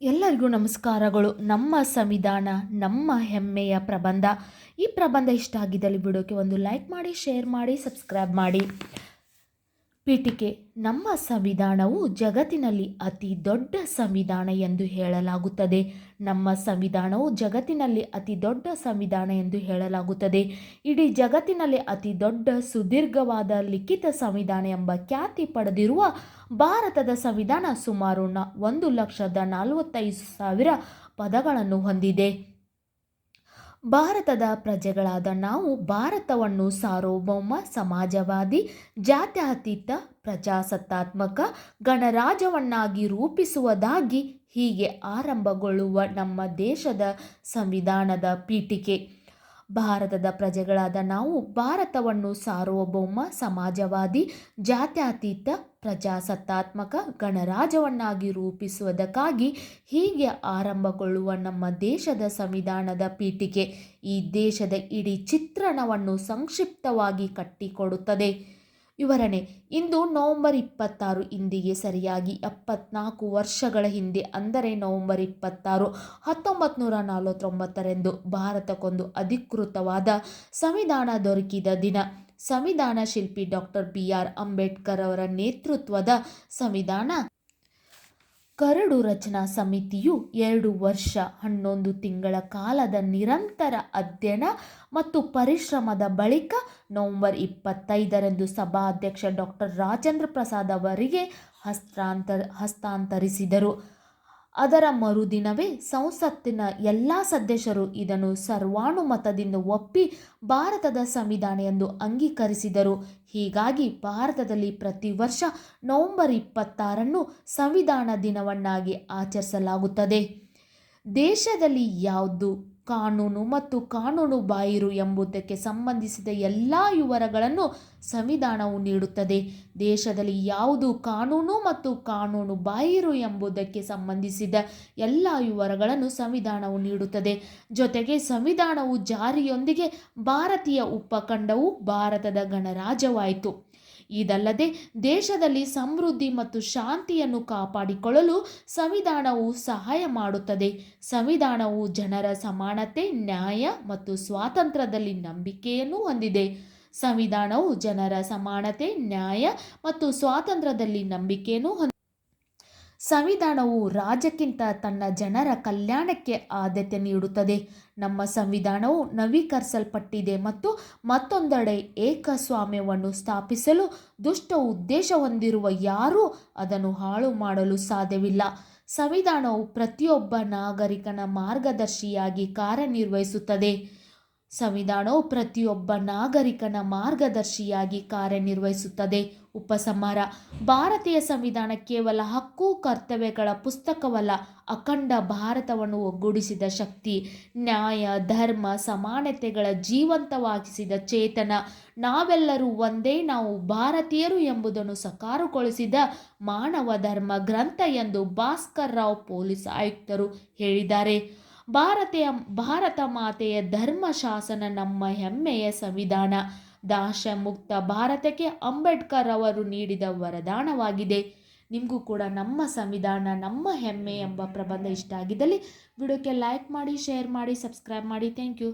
ಎಲ್ಲರಿಗೂ ನಮಸ್ಕಾರಗಳು. ನಮ್ಮ ಸಂವಿಧಾನ, ನಮ್ಮ ಹೆಮ್ಮೆಯ ಪ್ರಬಂಧ. ಈ ಪ್ರಬಂಧ ಇಷ್ಟ ಆಗಿದ್ದಲ್ಲಿ ವಿಡಿಯೋಕ್ಕೆ ಒಂದು ಲೈಕ್ ಮಾಡಿ, ಶೇರ್ ಮಾಡಿ, ಸಬ್ಸ್ಕ್ರೈಬ್ ಮಾಡಿ. ಪೀಠಿಕೆ. ನಮ್ಮ ಸಂವಿಧಾನವು ಜಗತ್ತಿನಲ್ಲಿ ಅತಿ ದೊಡ್ಡ ಸಂವಿಧಾನ ಎಂದು ಹೇಳಲಾಗುತ್ತದೆ. ನಮ್ಮ ಸಂವಿಧಾನವು ಜಗತ್ತಿನಲ್ಲಿ ಅತಿ ದೊಡ್ಡ ಸಂವಿಧಾನ ಎಂದು ಹೇಳಲಾಗುತ್ತದೆ. ಇಡೀ ಜಗತ್ತಿನಲ್ಲಿ ಅತಿ ದೊಡ್ಡ ಸುದೀರ್ಘವಾದ ಲಿಖಿತ ಸಂವಿಧಾನ ಎಂಬ ಖ್ಯಾತಿ ಪಡೆದಿರುವ ಭಾರತದ ಸಂವಿಧಾನ ಸುಮಾರು ನ ಒಂದು ಲಕ್ಷದ ನಲವತ್ತೈದು ಸಾವಿರ ಪದಗಳನ್ನು ಹೊಂದಿದೆ. ಭಾರತದ ಪ್ರಜೆಗಳಾದ ನಾವು ಭಾರತವನ್ನು ಸಾರ್ವಭೌಮ, ಸಮಾಜವಾದಿ, ಜಾತ್ಯತೀತ, ಪ್ರಜಾಸತ್ತಾತ್ಮಕ, ಗಣರಾಜ್ಯವನ್ನಾಗಿ ರೂಪಿಸುವುದಾಗಿ ಹೀಗೆ ಆರಂಭಗೊಳ್ಳುವ ನಮ್ಮ ದೇಶದ ಸಂವಿಧಾನದ ಪೀಠಿಕೆ. ಭಾರತದ ಪ್ರಜೆಗಳಾದ ನಾವು ಭಾರತವನ್ನು ಸಾರ್ವಭೌಮ ಸಮಾಜವಾದಿ, ಜಾತ್ಯತೀತ, ಪ್ರಜಾಸತ್ತಾತ್ಮಕ ಗಣರಾಜ್ಯವನ್ನಾಗಿ ರೂಪಿಸುವುದಕ್ಕಾಗಿ ಹೀಗೆ ಆರಂಭಗೊಳ್ಳುವ ನಮ್ಮ ದೇಶದ ಸಂವಿಧಾನದ ಪೀಠಿಕೆ ಈ ದೇಶದ ಇಡೀ ಚಿತ್ರಣವನ್ನು ಸಂಕ್ಷಿಪ್ತವಾಗಿ ಕಟ್ಟಿಕೊಡುತ್ತದೆ. ವಿವರಣೆ. ಇಂದು ನವೆಂಬರ್ ಇಪ್ಪತ್ತಾರು ಇಂದಿಗೆ ಸರಿಯಾಗಿ ಎಪ್ಪತ್ನಾಲ್ಕು ವರ್ಷಗಳ ಹಿಂದೆ, ಅಂದರೆ ನವೆಂಬರ್ ಇಪ್ಪತ್ತಾರು ಹತ್ತೊಂಬತ್ತು ನೂರ ನಲವತ್ತೊಂಬತ್ತರಂದು ಭಾರತಕ್ಕೊಂದು ಅಧಿಕೃತವಾದ ಸಂವಿಧಾನ ದೊರಕಿದ ದಿನ. ಸಂವಿಧಾನ ಶಿಲ್ಪಿ ಡಾಕ್ಟರ್ ಬಿ ಆರ್ ಅಂಬೇಡ್ಕರ್ ಅವರ ನೇತೃತ್ವದ ಸಂವಿಧಾನ ಕರಡು ರಚನಾ ಸಮಿತಿಯು ಎರಡು ವರ್ಷ, ಹನ್ನೊಂದು ತಿಂಗಳ ಕಾಲದ ನಿರಂತರ ಅಧ್ಯಯನ ಮತ್ತು ಪರಿಶ್ರಮದ ಬಳಿಕ ನವೆಂಬರ್ ಇಪ್ಪತ್ತೈದರಂದು ಸಭಾಧ್ಯಕ್ಷ ಡಾಕ್ಟರ್ ರಾಜೇಂದ್ರ ಪ್ರಸಾದ್ ಅವರಿಗೆ ಹಸ್ತಾಂತರ ಹಸ್ತಾಂತರಿಸಿದರು. ಅದರ ಮರುದಿನವೇ ಸಂಸತ್ತಿನ ಎಲ್ಲ ಸದಸ್ಯರು ಇದನ್ನು ಸರ್ವಾನುಮತದಿಂದ ಒಪ್ಪಿ ಭಾರತದ ಸಂವಿಧಾನ ಎಂದು ಅಂಗೀಕರಿಸಿದರು. ಹೀಗಾಗಿ ಭಾರತದಲ್ಲಿ ಪ್ರತಿ ವರ್ಷ ನವೆಂಬರ್ ಇಪ್ಪತ್ತಾರನ್ನು ಸಂವಿಧಾನ ದಿನವನ್ನಾಗಿ ಆಚರಿಸಲಾಗುತ್ತದೆ. ದೇಶದಲ್ಲಿ ಯಾವುದು ಕಾನೂನು ಮತ್ತು ಕಾನೂನು ಬಾಹಿರು ಎಂಬುದಕ್ಕೆ ಸಂಬಂಧಿಸಿದ ಎಲ್ಲ ವಿವರಗಳನ್ನು ಸಂವಿಧಾನವು ನೀಡುತ್ತದೆ. ದೇಶದಲ್ಲಿ ಯಾವುದು ಕಾನೂನು ಮತ್ತು ಕಾನೂನು ಬಾಹಿರು ಎಂಬುದಕ್ಕೆ ಸಂಬಂಧಿಸಿದ ಎಲ್ಲ ವಿವರಗಳನ್ನು ಸಂವಿಧಾನವು ನೀಡುತ್ತದೆ. ಜೊತೆಗೆ ಸಂವಿಧಾನವು ಜಾರಿಯೊಂದಿಗೆ ಭಾರತೀಯ ಉಪಖಂಡವು ಭಾರತದ ಗಣರಾಜ್ಯವಾಯಿತು. ಇದಲ್ಲದೆ ದೇಶದಲ್ಲಿ ಸಮೃದ್ಧಿ ಮತ್ತು ಶಾಂತಿಯನ್ನು ಕಾಪಾಡಿಕೊಳ್ಳಲು ಸಂವಿಧಾನವು ಸಹಾಯ ಮಾಡುತ್ತದೆ. ಸಂವಿಧಾನವು ಜನರ ಸಮಾನತೆ, ನ್ಯಾಯ ಮತ್ತು ಸ್ವಾತಂತ್ರ್ಯದಲ್ಲಿ ನಂಬಿಕೆಯನ್ನು ಹೊಂದಿದೆ. ಸಂವಿಧಾನವು ಜನರ ಸಮಾನತೆ, ನ್ಯಾಯ ಮತ್ತು ಸ್ವಾತಂತ್ರ್ಯದಲ್ಲಿ ನಂಬಿಕೆಯನ್ನು ಹೊಂದಿದೆ. ಸಂವಿಧಾನವು ರಾಜ್ಯಕ್ಕಿಂತ ತನ್ನ ಜನರ ಕಲ್ಯಾಣಕ್ಕೆ ಆದ್ಯತೆ ನೀಡುತ್ತದೆ. ನಮ್ಮ ಸಂವಿಧಾನವು ನವೀಕರಿಸಲ್ಪಟ್ಟಿದೆ ಮತ್ತು ಮತ್ತೊಂದೆಡೆ ಏಕಸ್ವಾಮ್ಯವನ್ನು ಸ್ಥಾಪಿಸಲು ದುಷ್ಟ ಉದ್ದೇಶ ಹೊಂದಿರುವ ಯಾರೂ ಅದನ್ನು ಹಾಳು ಮಾಡಲು ಸಾಧ್ಯವಿಲ್ಲ. ಸಂವಿಧಾನವು ಪ್ರತಿಯೊಬ್ಬ ನಾಗರಿಕನ ಮಾರ್ಗದರ್ಶಿಯಾಗಿ ಕಾರ್ಯನಿರ್ವಹಿಸುತ್ತದೆ. ಸಂವಿಧಾನವು ಪ್ರತಿಯೊಬ್ಬ ನಾಗರಿಕನ ಮಾರ್ಗದರ್ಶಿಯಾಗಿ ಕಾರ್ಯನಿರ್ವಹಿಸುತ್ತದೆ. ಉಪಸಂಹಾರ. ಭಾರತೀಯ ಸಂವಿಧಾನ ಕೇವಲ ಹಕ್ಕು, ಕರ್ತವ್ಯಗಳ ಪುಸ್ತಕವಲ್ಲ, ಅಖಂಡ ಭಾರತವನ್ನು ಒಗ್ಗೂಡಿಸಿದ ಶಕ್ತಿ. ನ್ಯಾಯ, ಧರ್ಮ, ಸಮಾನತೆಗಳ ಜೀವಂತವಾಗಿಸಿದ ಚೇತನ. ನಾವೆಲ್ಲರೂ ಒಂದೇ ನಾವು ಭಾರತೀಯರು ಎಂಬುದನ್ನು ಸಕಾರುಗೊಳಿಸಿದ ಮಾನವ ಧರ್ಮ ಗ್ರಂಥ ಎಂದು ಭಾಸ್ಕರ್ ರಾವ್ ಪೊಲೀಸ್ ಆಯುಕ್ತರು ಹೇಳಿದ್ದಾರೆ. ಭಾರತೀಯ, ಭಾರತ ಮಾತೆಯ ಧರ್ಮ ಶಾಸನ ನಮ್ಮ ಹೆಮ್ಮೆಯ ಸಂವಿಧಾನ. ದಾಶ ಮುಕ್ತ ಭಾರತಕ್ಕೆ ಅಂಬೇಡ್ಕರ್ ಅವರು ನೀಡಿದ ವರದಾನವಾಗಿದೆ. ನಿಮಗೂ ಕೂಡ ನಮ್ಮ ಸಂವಿಧಾನ, ನಮ್ಮ ಹೆಮ್ಮೆ ಎಂಬ ಪ್ರಬಂಧ ಇಷ್ಟ ಆಗಿದ್ದಲ್ಲಿ ವಿಡಿಯೋಕ್ಕೆ ಲೈಕ್ ಮಾಡಿ ಶೇರ್ ಮಾಡಿ ಸಬ್ಸ್ಕ್ರೈಬ್ ಮಾಡಿ. Thank you